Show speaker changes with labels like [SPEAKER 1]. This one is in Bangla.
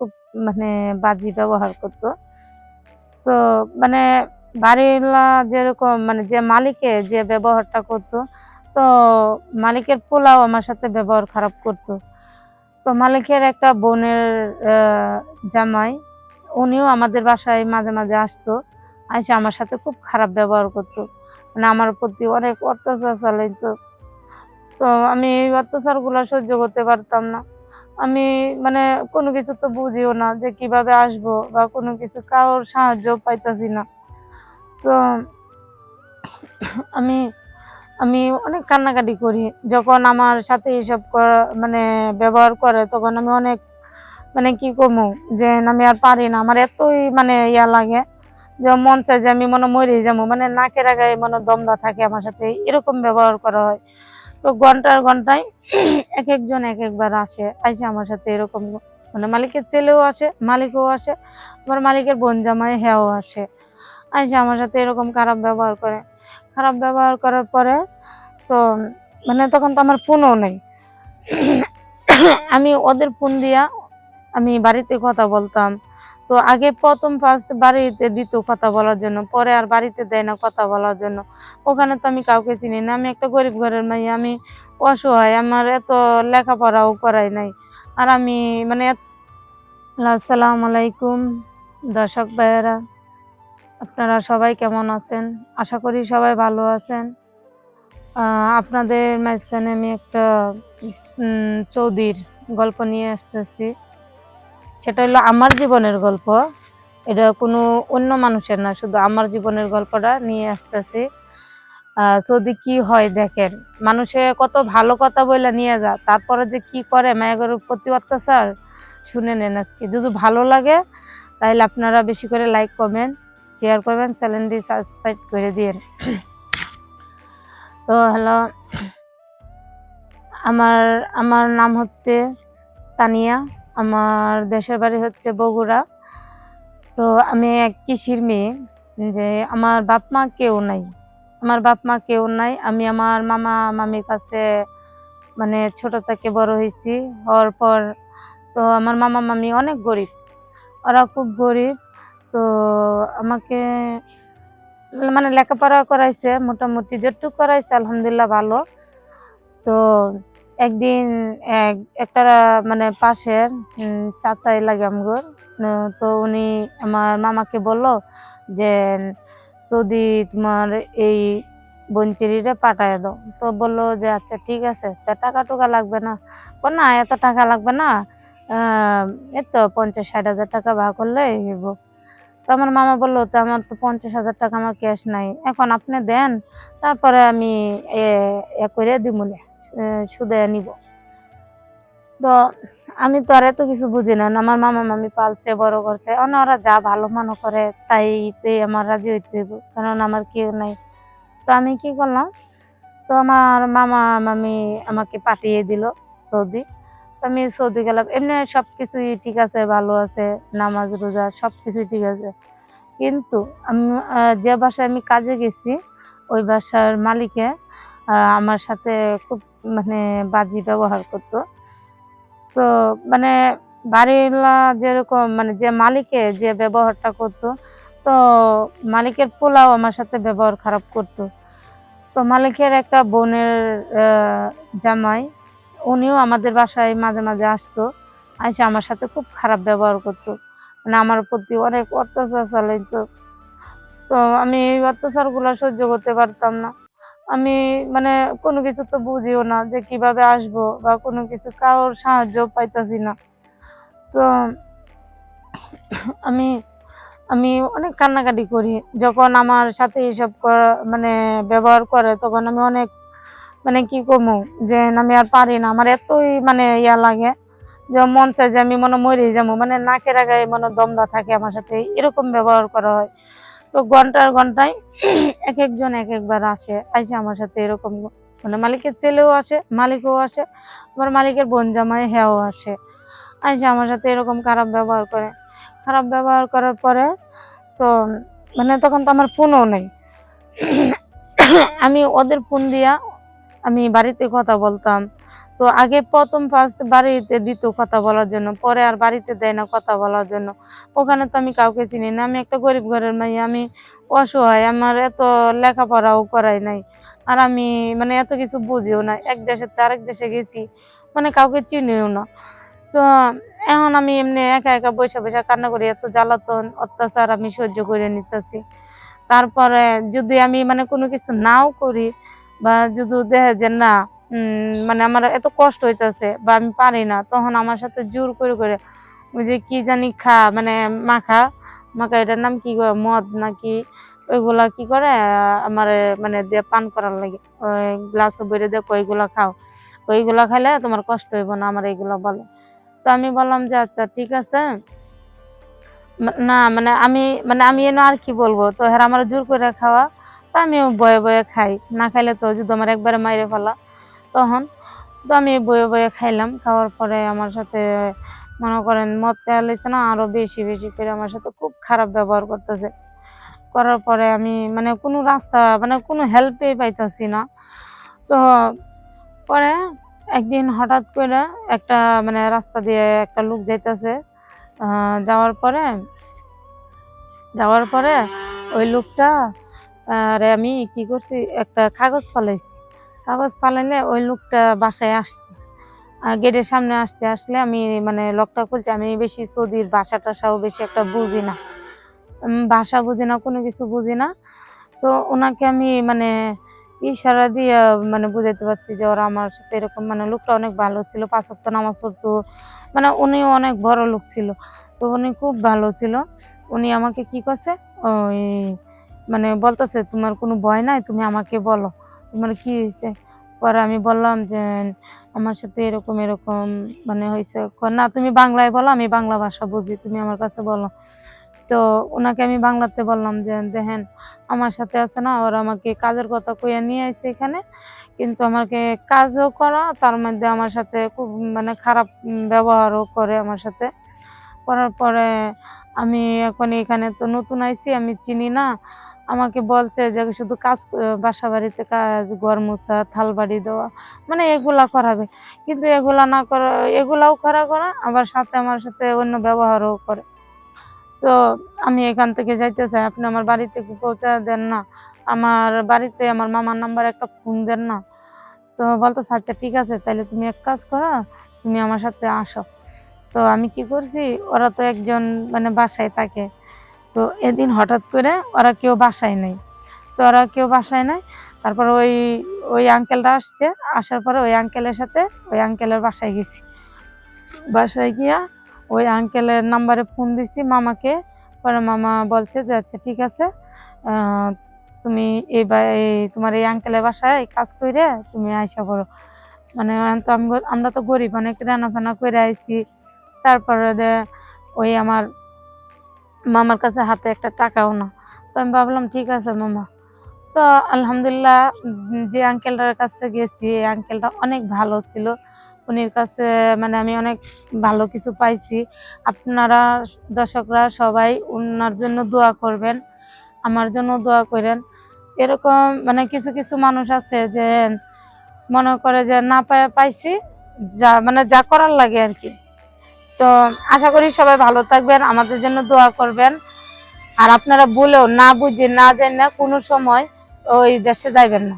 [SPEAKER 1] খুব মানে বাজি ব্যবহার করত। তো মানে বাড়িওয়ালা যেরকম মানে যে মালিকে যে ব্যবহারটা করতো, তো মালিকের পোলাও আমার সাথে ব্যবহার খারাপ করতো। তো মালিকের একটা বোনের জামাই, উনিও আমাদের বাসায় মাঝে মাঝে আসতো। আইসা আমার সাথে খুব খারাপ ব্যবহার করতো। মানে আমার প্রতি অনেক অত্যাচার চালাইতো। তো আমি এই অত্যাচারগুলো সহ্য করতে পারতাম না। আমি মানে কোনো কিছু তো বুঝিও না যে কীভাবে আসব বা কোনো কিছু কারোর সাহায্য পাইতাছি না। তো আমি আমি অনেক কান্নাকাটি করি। যখন আমার সাথে এসব মানে ব্যবহার করে, তখন আমি অনেক মানে কি করব যে আমি আর পারি না। আমার এতই মানে ইয়া লাগে যে মন চায় যে আমি মনে মরে যাব। মানে নাকের আগায় মনে দমদা থাকে আমার সাথে। এরকম ব্যবহার করা হয়। তো ঘণ্টার ঘন্টায় এক একজন এক একবার আসে, আইসে আমার সাথে এরকম মানে মালিকের ছেলেও আসে, মালিকও আসে আবার মালিকের বোন জামাই হ্যাঁও আসে, আইসে আমার সাথে এরকম খারাপ ব্যবহার করে। খারাপ ব্যবহার করার পরে তো মানে তখন তো আমার ফোনও নেই। আমি ওদের ফোন দিয়া আমি বাড়িতে কথা বলতাম। তো আগে প্রথম ফার্স্ট বাড়িতে দিত কথা বলার জন্য, পরে আর বাড়িতে দেয় না কথা বলার জন্য। ওখানে তো আমি কাউকে চিনি না, আমি একটা গরিব ঘরের মেয়ে, আমি অসহায়, আমার এত লেখাপড়াও করাই নাই। আর আমি মানে আসসালামু আলাইকুম, দর্শক ভাইয়েরা, আপনারা সবাই কেমন আছেন? আশা করি সবাই ভালো আছেন। আপনাদের মাঝখানে আমি একটা চৌধুরীর গল্প নিয়ে আসতেছি। সেটা হলো আমার জীবনের গল্প। এটা কোনো অন্য মানুষের না, শুধু আমার জীবনের গল্পটা নিয়ে আসতেছি। যদি কি হয় দেখেন, মানুষে কত ভালো কথা বলে নিয়ে যা, তারপরে যে কি করে মায়ের প্রতি অত্যাচার, শুনে নেন আজকে। যদি ভালো লাগে তাহলে আপনারা বেশি করে লাইক করবেন শেয়ার করবেন চ্যানেলটি সাবস্ক্রাইব করে দিন তো হ্যালো আমার আমার নাম হচ্ছে তানিয়া। আমার দেশের বাড়ি হচ্ছে বগুড়া। তো আমি এক কৃষির মেয়ে, যে আমার বাপ মা কেউ নাই। আমার বাপ মা কেউ নাই। আমি আমার মামা মামির কাছে মানে ছোট থেকে বড় হয়েছি। হওয়ার পর তো আমার মামা মামি অনেক গরিব। ওরা খুব গরিব। তো আমাকে মানে লেখাপড়া করাইছে, মোটামুটি যেটুকু করাইছে, আলহামদুলিল্লাহ ভালো। তো একদিন এক, একটা মানে পাশের চাচাই লাগে আমগর তো উনি আমার মামাকে বলল যে, যদি তোমার এই বঞ্চিরিটা পাঠায় দাও। তো বলল যে আচ্ছা ঠিক আছে। তা টাকা টুকা লাগবে না। বল না, এত টাকা লাগবে না। এই তো পঞ্চাশ ষাট হাজার টাকা ভাগ করলে হইব। তো আমার মামা বলল, তো আমার তো পঞ্চাশ হাজার টাকা আমার ক্যাশ নাই। এখন আপনি দেন, তারপরে আমি এ এ করে দিমুলে সুদে নিব। তো আমি তো আর এত কিছু বুঝি না আমার মামা মামি পালছে, বড় করছে অন্য ওরা যা ভালো মনে করে তাইতে আমার রাজি হইতে হইব, কারণ আমার কেউ নাই। তো আমি কি করলাম, তো আমার মামা মামি আমাকে পাঠিয়ে দিল সৌদি। তো আমি সৌদি গেলাম, এমনি সব কিছুই ঠিক আছে, ভালো আছে, নামাজ, রোজা সব কিছুই ঠিক আছে। কিন্তু আমি যে বাসায় আমি কাজে গেছি, ওই বাসার মালিকে আমার সাথে খুব মানে বাজি ব্যবহার করতো। তো মানে বাড়িওয়ালা যেরকম মানে যে মালিকে যে ব্যবহারটা করতো, তো মালিকের পোলাও আমার সাথে ব্যবহার খারাপ করতো। তো মালিকের একটা বোনের জামাই, উনিও আমাদের বাসায় মাঝে মাঝে আসতো। আইসা আমার সাথে খুব খারাপ ব্যবহার করতো। মানে আমার প্রতি অনেক অত্যাচার চালাইতো। তো আমি এই অত্যাচারগুলো সহ্য করতে পারতাম না। আমি মানে কোনো কিছু তো বুঝিও না যে কীভাবে আসব বা কোনো কিছু কারোর সাহায্য পাইতেছি না। তো আমি আমি অনেক কান্নাকাটি করি। যখন আমার সাথে এসব মানে ব্যবহার করে, তখন আমি অনেক মানে কি করব যে আমি আর পারি না। আমার এতই মানে ইয়া লাগে যে মন চায় যে আমি মনে মরে যাব। মানে নাকের আগায় মনে দমদা থাকে আমার সাথে। এরকম ব্যবহার করা হয়। তো ঘণ্টার ঘন্টায় এক একজন এক একবার আসে, আইসে আমার সাথে এরকম মানে মালিকের ছেলেও আসে, মালিকও আসে আবার মালিকের বোন জামাই হ্যাঁও আসে, আইসে আমার সাথে এরকম খারাপ ব্যবহার করে। খারাপ ব্যবহার করার পরে তো মানে তখন তো আমার ফোনও নেই। আমি ওদের ফোন দিয়া আমি বাড়িতে কথা বলতাম। তো আগে প্রথম ফার্স্ট বাড়িতে দিত কথা বলার জন্য, পরে আর বাড়িতে দেয় না কথা বলার জন্য। ওখানে তো আমি কাউকে চিনি না, আমি একটা গরিব ঘরের মেয়ে, আমি অসহায়, আমার এত লেখাপড়াও করাই নাই। আর আমি মানে এত কিছু বুঝিও না, এক দেশে তো আরেক দেশে গেছি মানে কাউকে চিনিও না। তো এখন আমি এমনি একা একা বসে বসে কান্না করি, এত জ্বালাতন অত্যাচার আমি সহ্য করে নিতেছি। তারপরে যদি আমি মানে কোনো কিছু নাও করি, বা যদি দেখে যে না মানে আমার এত কষ্ট হইতেছে বা আমি পারি না, তখন আমার সাথে জোর করে করে ওই যে কি জানি খা মানে মাখা মাখা এটার নাম কি করে মদ নাকি ওইগুলা কি করে আমার মানে দিয়ে পান করার লাগে, ওই গ্লাস বেড়ে দেখো ওইগুলা খাও। ওইগুলা খাইলে তোমার কষ্ট হইব না আমার এইগুলা বলে। তো আমি বললাম যে আচ্ছা ঠিক আছে। না মানে আমি মানে আমি এনে আর কি বলব? তো হ্যাঁ আমার জোর করে খাওয়া, তা আমিও বয়ে বয়ে খাই। না খাইলে তো যদি আমার একবারে মাইরে ফেলা। তখন। তো আমি বয়ে বয়ে খাইলাম, খাওয়ার পরে আমার সাথে, মনে করেন, মদ তেল হয়েছে না, আরও বেশি বেশি করে আমার সাথে খুব খারাপ ব্যবহার করতেছে। করার পরে আমি মানে কোনো রাস্তা মানে কোনো হেল্পই পাইতাছি না। তো পরে একদিন হঠাৎ করে একটা মানে রাস্তা দিয়ে একটা লোক যাইতেছে যাওয়ার পরে যাওয়ার পরে ওই লোকটা, আরে আমি কি করছি, একটা কাগজ ফালাইছি। কাগজ ফালাইলে ওই লোকটা বাসায় আসছে। গেটের সামনে আসতে আসলে আমি মানে লকটা খুলছি আমি বেশি সৌদির ভাষা টাষাও বেশি একটা বুঝি না। ভাষা বুঝি না, কোনো কিছু বুঝি না। তো ওনাকে আমি মানে ইশারা দিয়ে মানে বুঝাইতে পারছি যে ওরা আমার সাথে এরকম মানে লোকটা অনেক ভালো ছিল, পাঁচ ওয়াক্ত নামাজ পড়তো। মানে উনিও অনেক বড় লোক ছিল। তো উনি খুব ভালো ছিল। উনি আমাকে কি করছে? ওই মানে বলতেছে, তোমার কোনো ভয় নাই, তুমি আমাকে বলো। তোমার কি হয়েছে? পরে আমি বললাম যে, আমার সাথে এরকম এরকম মানে হয়েছে। না, তুমি বাংলায় বলো, আমি বাংলা ভাষা বুঝি, তুমি আমার কাছে বলো। তো ওনাকে আমি বাংলাতে বললাম যে, দেখেন, আমার সাথে আছে না, ওরা আমাকে কাজের কথা কইয়া নিয়ে আসছে এখানে, কিন্তু আমাকে কাজও করা, তার মধ্যে আমার সাথে খুব মানে খারাপ ব্যবহারও করে আমার সাথে। করার পরে আমি এখন এখানে তো নতুন আইছি, আমি চিনি না আমাকে বলছে যে শুধু কাজ বাসা বাড়িতে কাজ, ঘর মোছা থাল বাড়ি দেওয়া মানে এগুলা করাবে। কিন্তু এগুলা না করা, এগুলাও করা করা, আবার সাথে আমার সাথে অন্য ব্যবহারও করে। তো আমি এখান থেকে যাইতে চাই। আপনি আমার বাড়িতে পৌঁছা দেন না? আমার বাড়িতে আমার মামার নাম্বার একটা ফোন দেন না? তো বলতো আচ্ছা ঠিক আছে তাহলে তুমি এক কাজ করো, তুমি আমার সাথে আসো। তো আমি কি করছি, ওরা তো একজন মানে বাসায় থাকে। তো এদিন হঠাৎ করে ওরা কেউ বাসায় নেই। তো ওরা কেউ বাসায় নাই। তারপর ওই ওই আঙ্কেলটা আসছে। আসার পরে ওই আঙ্কেলের সাথে ওই আঙ্কেলের বাসায় গেছি। বাসায় গিয়া ওই আঙ্কেলের নাম্বারে ফোন দিছি মামাকে। পরে মামা বলছে যে আচ্ছা ঠিক আছে। তুমি এই তোমার এই আঙ্কেলের বাসায় কাজ করে তুমি আইসা করো মানে তো, আমি, আমরা তো গরিব, অনেক রান্না ফান্না করে আইছি। তারপরে ওই আমার মামার কাছে হাতে একটা টাকাও না। তো আমি ভাবলাম, ঠিক আছে মামা। তো আলহামদুলিল্লাহ, যে আঙ্কেলটার কাছে গেছি, এই আঙ্কেলটা অনেক ভালো ছিল। উনির কাছে মানে আমি অনেক ভালো কিছু পাইছি। আপনারা দর্শকরা সবাই ওনার জন্য দোয়া করবেন, আমার জন্য দোয়া করেন। এরকম মানে কিছু কিছু মানুষ আছে যে মনে করে যে, না পাইছি, যা মানে যা করার লাগে আর কি। তো আশা করি সবাই ভালো থাকবেন, আমাদের জন্য দোয়া করবেন। আর আপনারা বলেও না বুঝে না জানি না কোনো সময় ওই দেশে যাইবেন না।